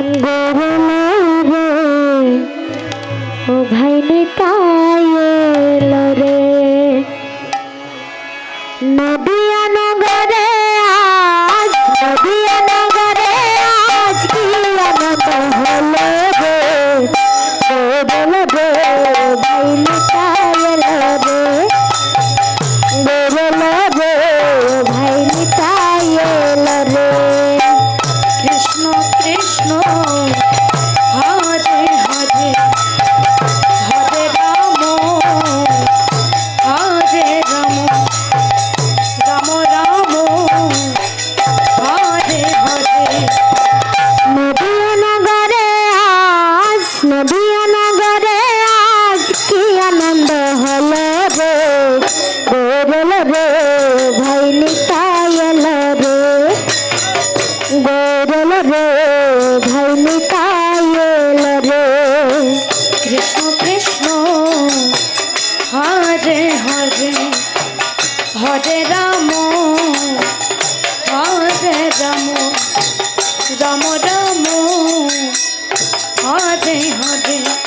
गोरु হরে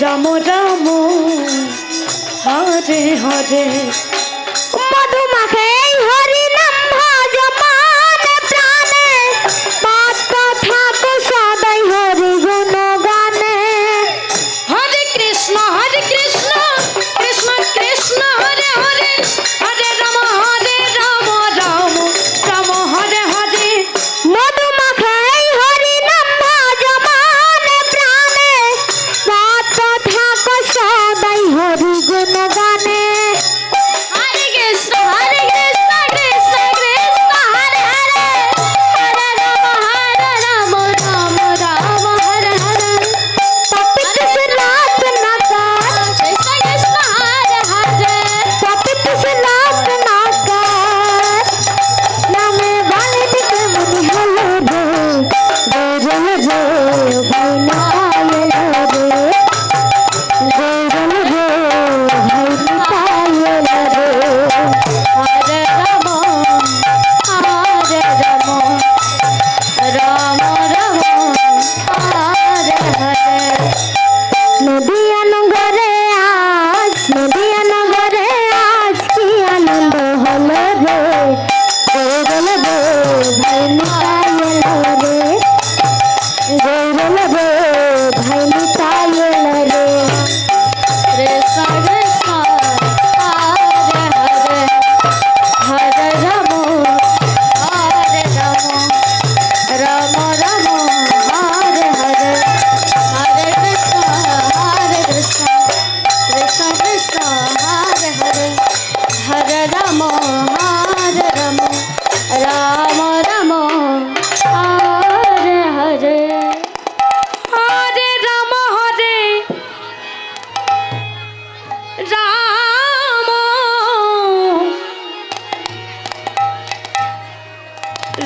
রাম রাম। হরে হরে। এই হরি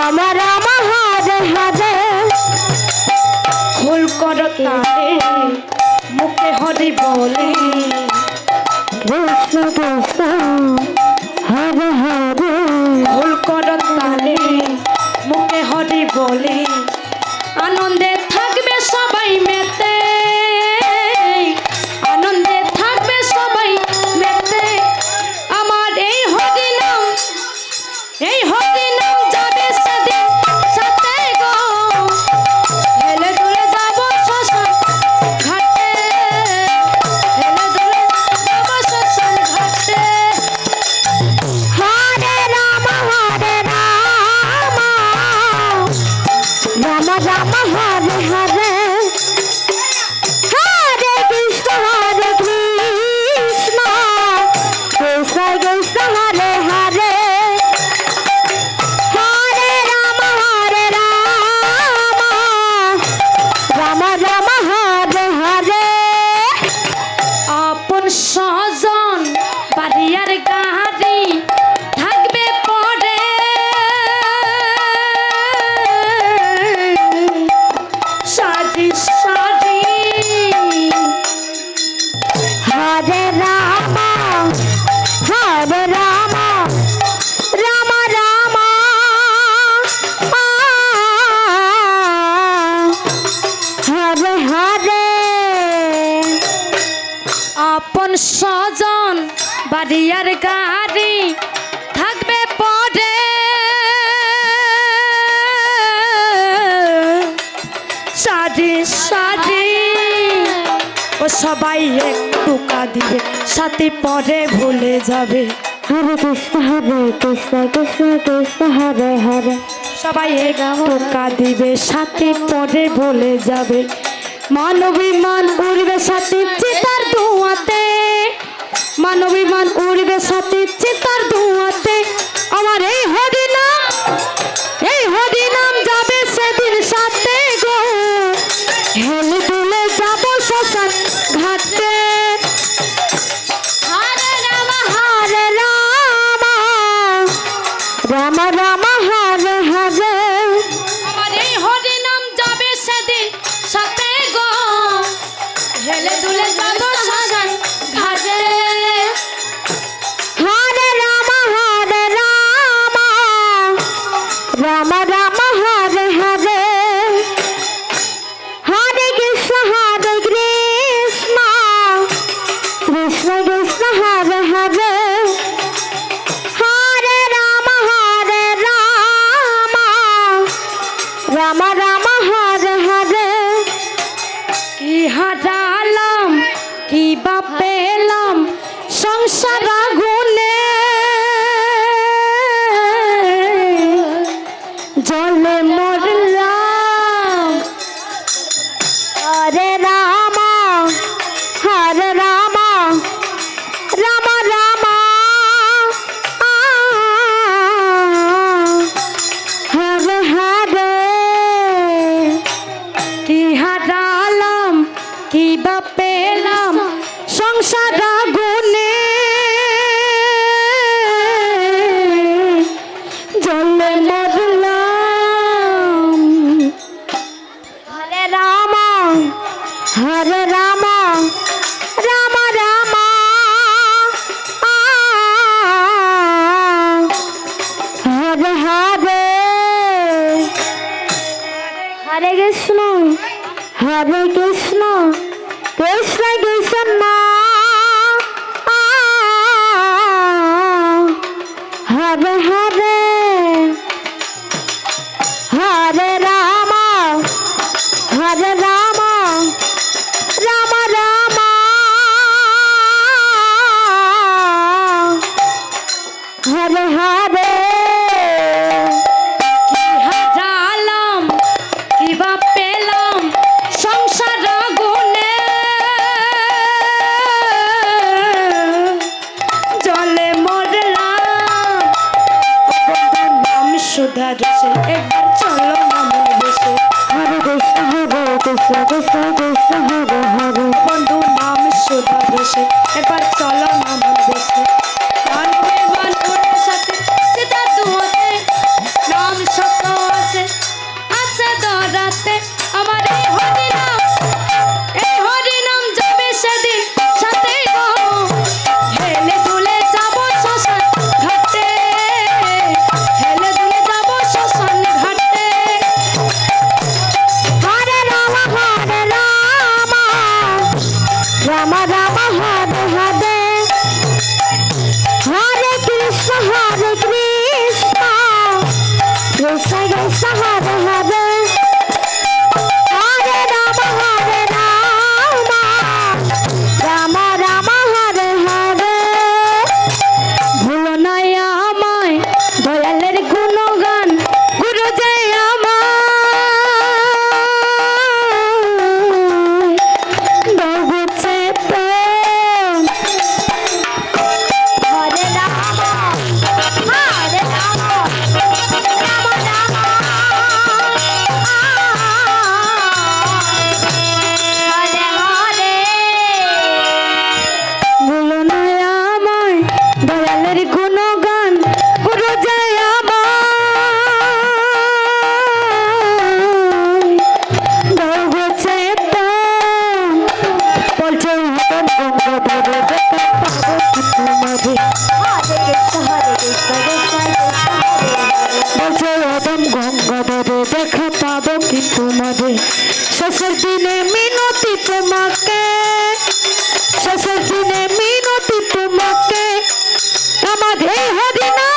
রাম রাম হরে হরে। কর তারে মুখে হরি বলে। বসু বসু হরে হরে। কর তারে মুখে হরি বলে। আনন্দে সবাই একটু কাঁদিবে সাথে পরে ভুলে যাবে। হরে কৃষ্ণ হরে কৃষ্ণ কৃষ্ণ কৃষ্ণ হরে হরে। সবাই একটু কাঁদিবে সাথে পরে ভুলে যাবে। মানবিমান উড়বে সাথে চিতার ধোঁয়াতে। মানবিমান উড়বে সাথে চিতার ধোঁয়াতে। আমার এই হরিনা এই হরিনা রামা রামা হার হারে। কি হারালাম কি বা পেলাম সংসার যোধা দেশে একবার চলো না মনে দেশে। হরে কৃষ্ণ হরে কৃষ্ণ কৃষ্ণ কৃষ্ণ হরে হরে। বন্ধু নাম সুধা দেশে একবার চলো না দেশে। বজয়দম গঙ্গাধরে দেখা পাবো কি তোমাদের। শেষের দিনে মিনতি তোমাকে। শেষের দিনে মিনতি তোমাকে। আমাদের হরিনা